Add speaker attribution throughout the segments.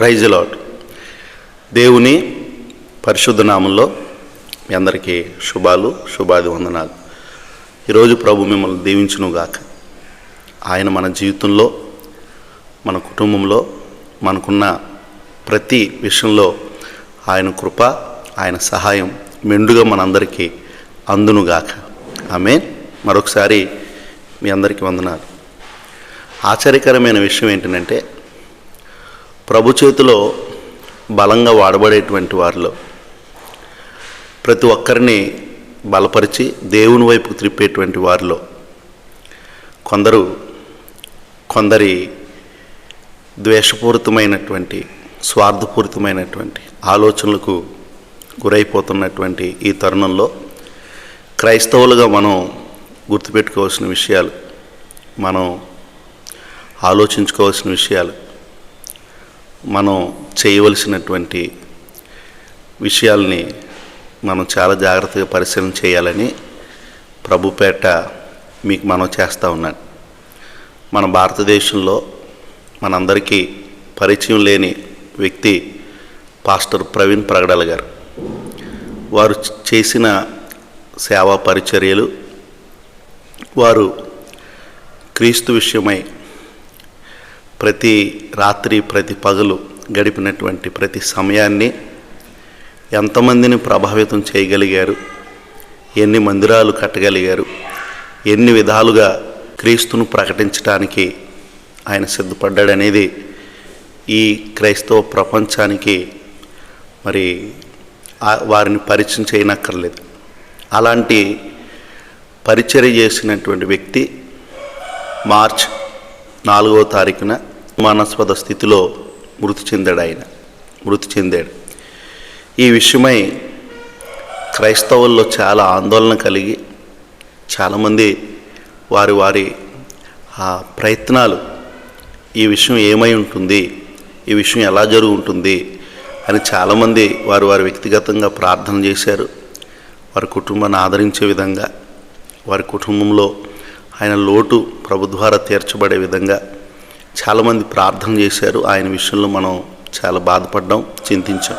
Speaker 1: Praise lord దేవుని పరిశుద్ధ నామంలో మీ అందరికీ శుభాలు శుభాది వందనాలు ఈరోజు ప్రభు మిమ్మల్ని దీవించునుగాక ఆయన మన జీవితంలో మన కుటుంబంలో మనకున్న ప్రతి విషయంలో ఆయన కృప ఆయన సహాయం మెండుగా మనందరికీ అందునుగాక ఆమె మరొకసారి మీ అందరికీ వందనాలు. ఆశ్చర్యకరమైన విషయం ఏంటంటే ప్రభు చేతిలో బలంగా వాడబడేటువంటి వారిలో ప్రతి ఒక్కరిని బలపరిచి దేవుని వైపుకు త్రిప్పేటువంటి వారిలో కొందరు కొందరి ద్వేషపూరితమైనటువంటి స్వార్థపూరితమైనటువంటి ఆలోచనలకు గురైపోతున్నటువంటి ఈ తరుణంలో క్రైస్తవులుగా మనం గుర్తుపెట్టుకోవాల్సిన విషయాలు మనం ఆలోచించుకోవాల్సిన విషయాలు మనం చేయవలసినటువంటి విషయాల్ని మనం చాలా జాగ్రత్తగా పరిశీలన చేయాలని ప్రభుపేట మీకు మనం చేస్తూ ఉన్నాను. మన భారతదేశంలో మనందరికీ పరిచయం లేని వ్యక్తి పాస్టర్ ప్రవీణ్ ప్రగడల గారు. వారు చేసిన సేవా పరిచర్యలు వారు క్రీస్తు విషయమై ప్రతి రాత్రి ప్రతి పగలు గడిపినటువంటి ప్రతి సమయాన్ని ఎంతమందిని ప్రభావితం చేయగలిగారు? ఎన్ని మందిరాలు కట్టగలిగారు? ఎన్ని విధాలుగా క్రీస్తును ప్రకటించడానికి ఆయన సిద్ధపడ్డాడనేది ఈ క్రైస్తవ ప్రపంచానికి మరి వారిని పరిచయం చేయనక్కర్లేదు. అలాంటి పరిచర్య చేసినటువంటి వ్యక్తి మార్చ్ నాలుగవ తారీఖున మానస్పద స్థితిలో మృతి చెందాడు ఆయన. మృతి చెందాడు. ఈ విషయమై క్రైస్తవుల్లో చాలా ఆందోళన కలిగి చాలామంది వారి వారి ఆ ప్రయత్నాలు ఈ విషయం ఏమై ఉంటుంది ఈ విషయం ఎలా జరుగుంటుంది అని చాలామంది వారు వారి వ్యక్తిగతంగా ప్రార్థన చేశారు. వారి కుటుంబాన్ని ఆదరించే విధంగా వారి కుటుంబంలో ఆయన లోటు ప్రభు ద్వారా తీర్చబడే విధంగా చాలామంది ప్రార్థన చేశారు. ఆయన విషయంలో మనం చాలా బాధపడ్డాం చింతించాం.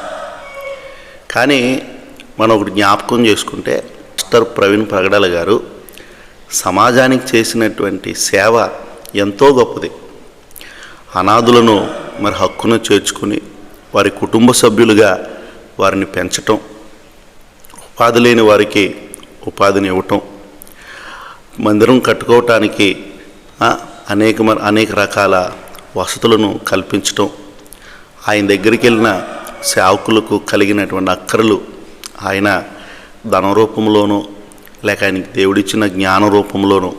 Speaker 1: కానీ మనం ఒకటి జ్ఞాపకం చేసుకుంటే మిస్టర్ ప్రవీణ్ ప్రగడాల గారు సమాజానికి చేసినటువంటి సేవ ఎంతో గొప్పది. అనాథులను మరి హక్కును చేర్చుకుని వారి కుటుంబ సభ్యులుగా వారిని పెంచటం ఉపాధి లేని వారికి ఉపాధిని ఇవ్వటం మందిరం కట్టుకోవటానికి అనేక మ- అనేక రకాల వసతులను కల్పించటం ఆయన దగ్గరికి వెళ్ళిన సేవకులకు కలిగినటువంటి అక్కరలు ఆయన ధన రూపంలోనూ లేక ఆయనకి దేవుడిచ్చిన జ్ఞాన రూపంలోనూ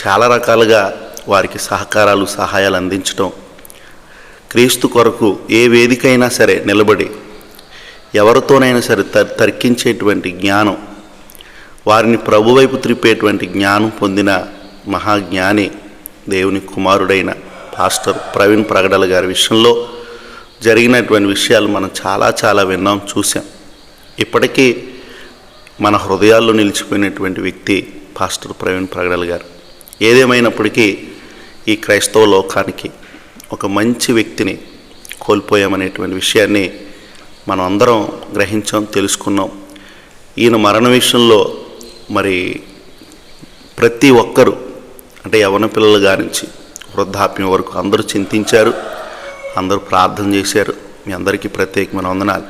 Speaker 1: చాలా రకాలుగా వారికి సహకారాలు సహాయాలు అందించటం క్రీస్తు కొరకు ఏ వేదికైనా సరే నిలబడి ఎవరితోనైనా సరే తర్ తర్కించేటువంటి జ్ఞానం వారిని ప్రభువైపు త్రిపేటువంటి త్రిప్పేటువంటి జ్ఞానం పొందిన మహాజ్ఞాని దేవుని కుమారుడైన పాస్టర్ ప్రవీణ్ ప్రగడల గారి విషయంలో జరిగినటువంటి విషయాలు మనం చాలా చాలా విన్నాం చూసాం ఇప్పటికీ మన హృదయాల్లో నిలిచిపోయినటువంటి వ్యక్తి పాస్టర్ ప్రవీణ్ ప్రగడల్ గారు. ఏదేమైనప్పటికీ ఈ క్రైస్తవ లోకానికి ఒక మంచి వ్యక్తిని కోల్పోయామనేటువంటి విషయాన్ని మనం అందరం గ్రహించాం తెలుసుకున్నాం. ఈయన మరణ విషయంలో మరి ప్రతి ఒక్కరూ అంటే యవన పిల్లలు గానించి వృద్ధాప్యం వరకు అందరూ చింతించారు అందరూ ప్రార్థన చేశారు. మీ అందరికీ ప్రత్యేకమైన వందనాలు.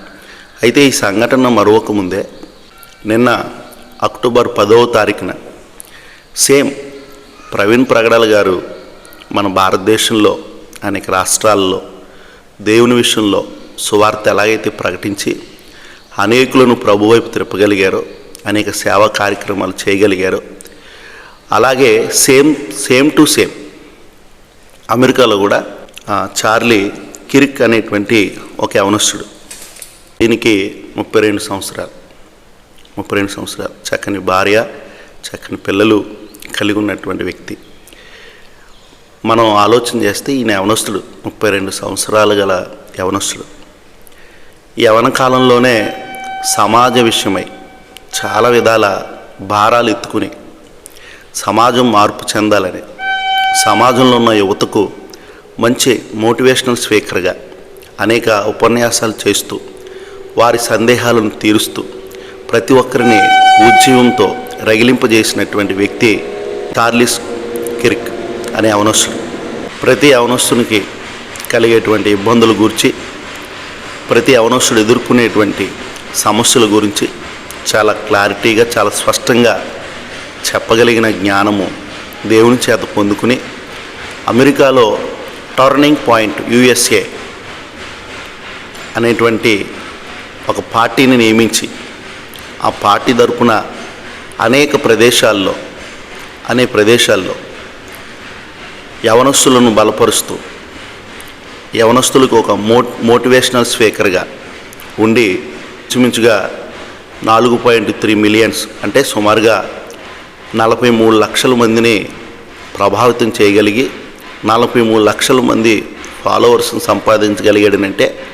Speaker 1: అయితే ఈ సంఘటన మరొక ముందే నిన్న అక్టోబర్ పదవ తారీఖున సేమ్ ప్రవీణ్ ప్రగడాల గారు మన భారతదేశంలో అనేక రాష్ట్రాల్లో దేవుని విషయంలో సువార్త ఎలాగైతే ప్రకటించి అనేకులను ప్రభువైపు తిప్పగలిగారో అనేక సేవా కార్యక్రమాలు చేయగలిగారు. అలాగే సేమ్ సేమ్ టు సేమ్ అమెరికాలో కూడా చార్లీ కిరిక్ అనేటువంటి ఒక యవనస్తుడు. దీనికి ముప్పై రెండు సంవత్సరాలు ముప్పై రెండు సంవత్సరాలు. చక్కని భార్య చక్కని పిల్లలు కలిగి ఉన్నటువంటి వ్యక్తి. మనం ఆలోచన చేస్తే ఈయన యవనస్తుడు ముప్పై రెండు సంవత్సరాలు గల యవనస్తుడు. యవన కాలంలోనే సమాజ విషయమై చాలా విధాల భారాలు ఎత్తుకుని సమాజం మార్పు చెందాలని సమాజంలో ఉన్న యువతకు మంచి మోటివేషనల్ స్పీకర్గా అనేక ఉపన్యాసాలు చేస్తూ వారి సందేహాలను తీరుస్తూ ప్రతి ఒక్కరిని ఉద్యమంతో రగిలింపజేసినటువంటి వ్యక్తి టార్లిస్ కిరిక్ అనే అవనస్తుడు. ప్రతి అవనస్తునికి కలిగేటువంటి ఇబ్బందుల గురించి ప్రతి అవనస్తుడు ఎదుర్కొనేటువంటి సమస్యల గురించి చాలా క్లారిటీగా చాలా స్పష్టంగా చెప్పగలిగిన జ్ఞానము దేవుని చేత పొందుకుని అమెరికాలో టర్నింగ్ పాయింట్ యుఎస్ఏ అనేటువంటి ఒక పార్టీని నియమించి ఆ పార్టీ తరపున అనేక ప్రదేశాల్లో అనే ప్రదేశాల్లో యవనస్తులను బలపరుస్తూ యవనస్తులకు ఒక మో మోటివేషనల్ స్పీకర్గా ఉండి చుమించుగా నాలుగు పాయింట్ త్రీ మిలియన్స్ అంటే సుమారుగా నలభై మూడు లక్షల మందిని ప్రభావితం చేయగలిగి నలభై మూడు లక్షల మంది ఫాలోవర్స్ని సంపాదించగలిగాడనంటే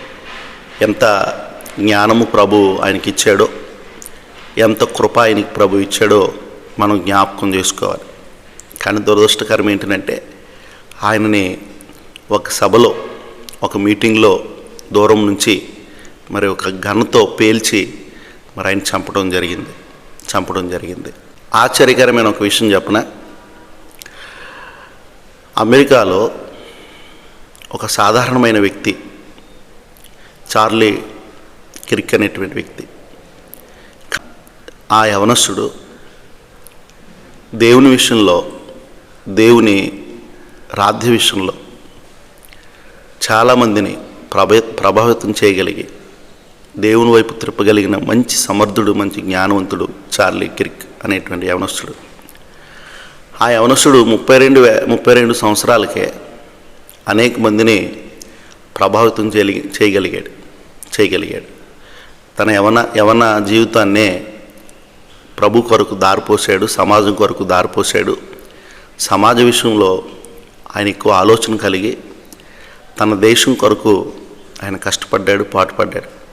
Speaker 1: ఎంత జ్ఞానము ప్రభు ఆయనకి ఇచ్చాడో ఎంత కృప ఆయనకి ప్రభు ఇచ్చాడో మనం జ్ఞాపకం చేసుకోవాలి. కానీ దురదృష్టకరం ఏంటంటే ఆయనని ఒక సభలో ఒక మీటింగ్లో దూరం నుంచి మరి ఒక గన్తో పేల్చి మరి ఆయన చంపడం జరిగింది. చంపడం జరిగింది. ఆశ్చర్యకరమైన ఒక విషయం చెప్పిన? అమెరికాలో ఒక సాధారణమైన వ్యక్తి చార్లీ కిరిక్ అనేటువంటి వ్యక్తి ఆ యవనస్సుడు దేవుని విషయంలో దేవుని రాధ్య విషయంలో చాలామందిని ప్రభ ప్రభావితం చేయగలిగి దేవుని వైపు త్రిప్పగలిగిన మంచి సమర్థుడు మంచి జ్ఞానవంతుడు చార్లీ కిరిక్ అనేటువంటి యవనస్తుడు. ఆ యవనస్తుడు ముప్పై రెండు వే ముప్పై రెండు సంవత్సరాలకే అనేక మందిని ప్రభావితం చేయలి చేయగలిగాడు చేయగలిగాడు. తన యవన యవన జీవితాన్నే ప్రభు కొరకు దారిపోసాడు సమాజం కొరకు దారిపోసాడు సమాజ విషయంలో ఆయన ఎక్కువ ఆలోచన కలిగి తన దేశం కొరకు ఆయన కష్టపడ్డాడు పాటుపడ్డాడు.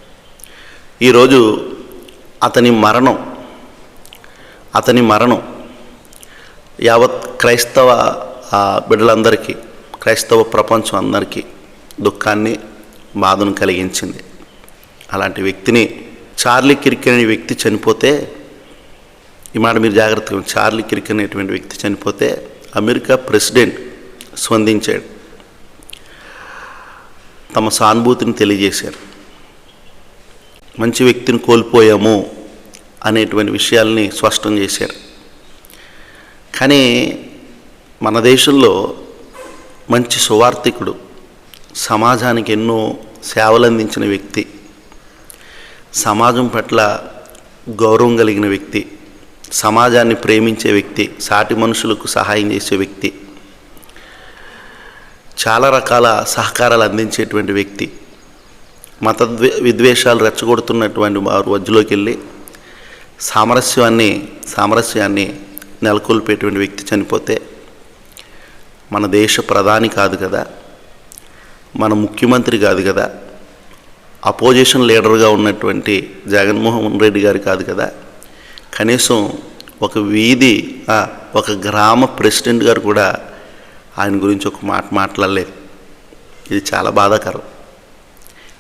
Speaker 1: ఈరోజు అతని మరణం అతని మరణం యావత్ క్రైస్తవ ఆ, బిడ్డలందరికీ క్రైస్తవ ప్రపంచం అందరికీ దుఃఖాన్ని బాధను కలిగించింది. అలాంటి వ్యక్తిని చార్లీ కిరిక్ అనే వ్యక్తి చనిపోతే ఈ మాట మీరు జాగ్రత్తగా చార్లీ కిరిక్ అనేటువంటి వ్యక్తి చనిపోతే అమెరికా ప్రెసిడెంట్ స్పందించాడు. తమ సానుభూతిని తెలియజేశారు. మంచి వ్యక్తిని కోల్పోయాము అనేటువంటి విషయాల్ని స్పష్టం చేశారు. కానీ మన దేశంలో మంచి సువార్థికుడు సమాజానికి ఎన్నో సేవలు అందించిన వ్యక్తి సమాజం పట్ల గౌరవం కలిగిన వ్యక్తి సమాజాన్ని ప్రేమించే వ్యక్తి సాటి మనుషులకు సహాయం చేసే వ్యక్తి చాలా రకాల సహకారాలు అందించేటువంటి వ్యక్తి మత విద్వేషాలు రెచ్చగొడుతున్నటువంటి వారు మధ్యలోకి వెళ్ళి సామరస్యాన్ని సామరస్యాన్ని నెలకొల్పేటువంటి వ్యక్తి చనిపోతే మన దేశ ప్రధాని కాదు కదా మన ముఖ్యమంత్రి కాదు కదా అపోజిషన్ లీడర్గా ఉన్నటువంటి జగన్మోహన్ రెడ్డి గారు కాదు కదా కనీసం ఒక వీధి ఒక గ్రామ ప్రెసిడెంట్ గారు కూడా ఆయన గురించి ఒక మాట మాట్లాడలేదు. ఇది చాలా బాధాకరం.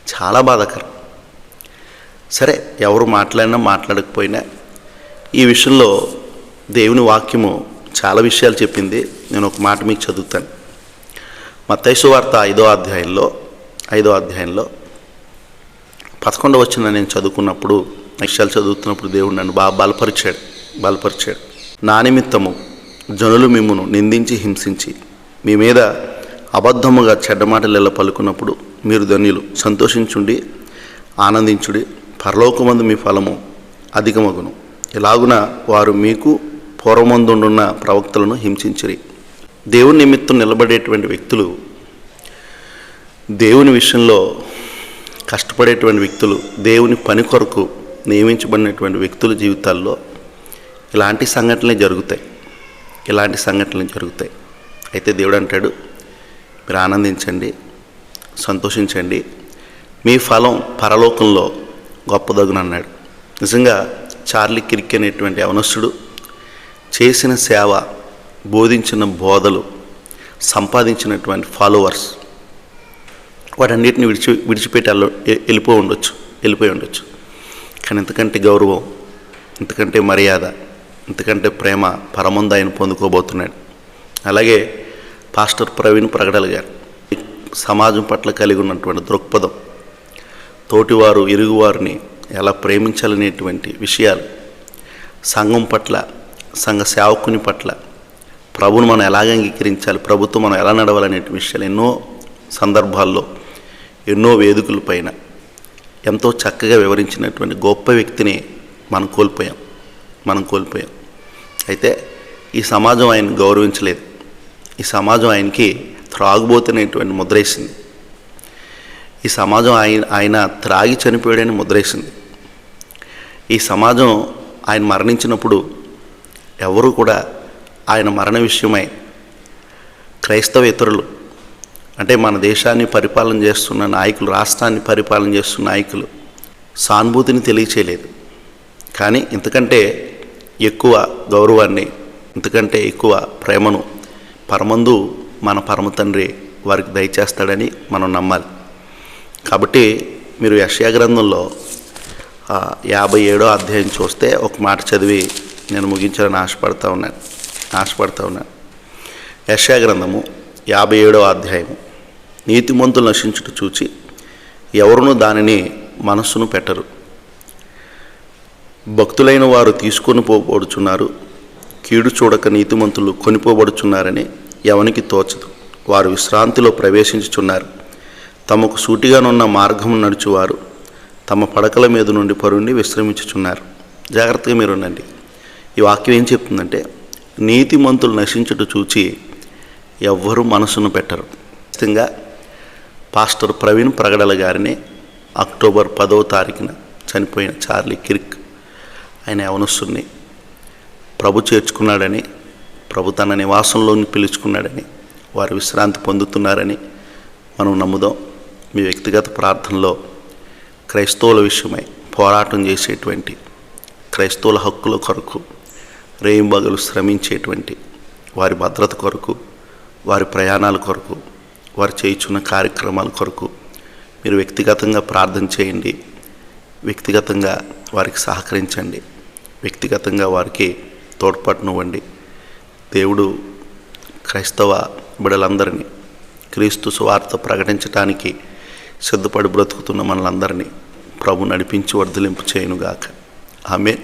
Speaker 1: చాలా బాధాకరం. సరే ఎవరు మాట్లాడినా మాట్లాడకపోయినా ఈ విషయంలో దేవుని వాక్యము చాలా విషయాలు చెప్పింది. నేను ఒక మాట మీకు చదువుతాను. మత్తైసు వార్త ఐదో అధ్యాయంలో ఐదో అధ్యాయంలో పదకొండవ వచ్చిన నేను చదువుకున్నప్పుడు విషయాలు చదువుతున్నప్పుడు దేవుడు నన్ను బాగా బలపరిచాడు బలపరిచాడు. నా నిమిత్తము జనులు మిమ్మును నిందించి హింసించి మీ మీద అబద్ధముగా చెడ్డ మాటలు ఎలా పలుకున్నప్పుడు మీరు ధన్యులు. సంతోషించుండి ఆనందించుడి. పరలోకమందు మీ ఫలము అధికమగును. ఇలాగున వారు మీకు పూర్వమందుండున్న ప్రవక్తలను హింసించిరి. దేవుని నిమిత్తం నిలబడేటువంటి వ్యక్తులు దేవుని విషయంలో కష్టపడేటువంటి వ్యక్తులు దేవుని పని కొరకు నియమించబడినటువంటి వ్యక్తుల జీవితాల్లో ఇలాంటి సంఘటనలే జరుగుతాయి. ఇలాంటి సంఘటనలు జరుగుతాయి. అయితే దేవుడు అంటాడు మీరు ఆనందించండి సంతోషించండి. మీ ఫలం పరలోకంలో గొప్పదగునన్నాడు. నిజంగా చార్లీ కిరిక్ అనేటువంటి అవనస్తుడు చేసిన సేవ బోధించిన బోధలు సంపాదించినటువంటి ఫాలోవర్స్ వాటన్నిటిని విడిచి విడిచిపెట్టి వెళ్ళిపో ఉండొచ్చు వెళ్ళిపోయి ఉండొచ్చు. కానీ ఇంతకంటే గౌరవం ఇంతకంటే మర్యాద ఇంతకంటే ప్రేమ పరమంద ఆయన పొందుకోబోతున్నాడు. అలాగే పాస్టర్ ప్రవీణ్ ప్రగడల్ గారు సమాజం పట్ల కలిగి ఉన్నటువంటి దృక్పథం తోటివారు ఇరుగువారిని ఎలా ప్రేమించాలనేటువంటి విషయాలు సంఘం పట్ల సంఘ సేవకుని పట్ల ప్రభుని మనం ఎలాగ అంగీకరించాలి ప్రభుత్వం మనం ఎలా నడవాలనే విషయాలు ఎన్నో సందర్భాల్లో ఎన్నో వేదికల పైన ఎంతో చక్కగా వివరించినటువంటి గొప్ప వ్యక్తిని మనం కోల్పోయాం మనం కోల్పోయాం. అయితే ఈ సమాజం ఆయన్ని గౌరవించలేదు. ఈ సమాజం ఆయనకి త్రాగుబోతునేటువంటి ముద్రేసింది. ఈ సమాజం ఆయన ఆయన త్రాగి చనిపోయాడని ముద్రేసింది. ఈ సమాజం ఆయన మరణించినప్పుడు ఎవరు కూడా ఆయన మరణ విషయమై క్రైస్తవేతరులు అంటే మన దేశాన్ని పరిపాలన చేస్తున్న నాయకులు రాష్ట్రాన్ని పరిపాలన చేస్తున్న నాయకులు సానుభూతిని తెలియచేయలేదు. కానీ ఇంతకంటే ఎక్కువ గౌరవాన్ని ఇంతకంటే ఎక్కువ ప్రేమను పరమందు మన పరమ తండ్రి వారికి దయచేస్తాడని మనం నమ్మాలి. కాబట్టి మీరు యక్షయ గ్రంథంలో యాభై ఏడో అధ్యాయం చూస్తే ఒక మాట చదివి నేను ముగించాలని ఆశపడతా ఉన్నాను. ఆశపడతా ఉన్నాను. యక్షయ గ్రంథము యాభై ఏడో అధ్యాయము. నీతిమంతులు నశించుట చూచి ఎవరునూ దానిని మనస్సును పెట్టరు. భక్తులైన వారు తీసుకొని పోబడుచున్నారు. కీడు చూడక నీతిమంతులు కొనిపోబడుచున్నారని ఎవనికి తోచదు. వారు విశ్రాంతిలో ప్రవేశించుచున్నారు. తమకు సూటిగానున్న మార్గం నడుచువారు. తమ పడకల మీద నుండి పరుండి విశ్రమించుచున్నారు. జాగ్రత్తగా మీరు ఉండండి. ఈ వాక్యం ఏం చెప్తుందంటే నీతిమంతులు నశించుట చూచి ఎవ్వరూ మనసును పెట్టరు. ఖచ్చితంగా పాస్టర్ ప్రవీణ్ ప్రగడల గారిని అక్టోబర్ పదవ తారీఖున చనిపోయిన చార్లీ కిరిక్ ఆయన యవనస్తుని ప్రభు చేర్చుకున్నాడని ప్రభు తన నివాసంలోని పిలుచుకున్నాడని వారు విశ్రాంతి పొందుతున్నారని మనం నమ్ముదాం. మీ వ్యక్తిగత ప్రార్థనలో క్రైస్తవుల విషయమై పోరాటం చేసేటువంటి క్రైస్తవుల హక్కుల కొరకు రేయింబగలు శ్రమించేటువంటి వారి భద్రత కొరకు వారి ప్రయాణాల కొరకు వారు చేయుచున్న కార్యక్రమాల కొరకు మీరు వ్యక్తిగతంగా ప్రార్థన చేయండి. వ్యక్తిగతంగా వారికి సహకరించండి. వ్యక్తిగతంగా వారికి తోడ్పాటునివ్వండి దేవుడు క్రైస్తవ బిడలందరినీ క్రీస్తు సువార్త ప్రకటించడానికి సిద్ధపడి బ్రతుకుతున్న మనలందరినీ ప్రభు నడిపించి వర్ధలింపు చేయనుగాక. ఆమె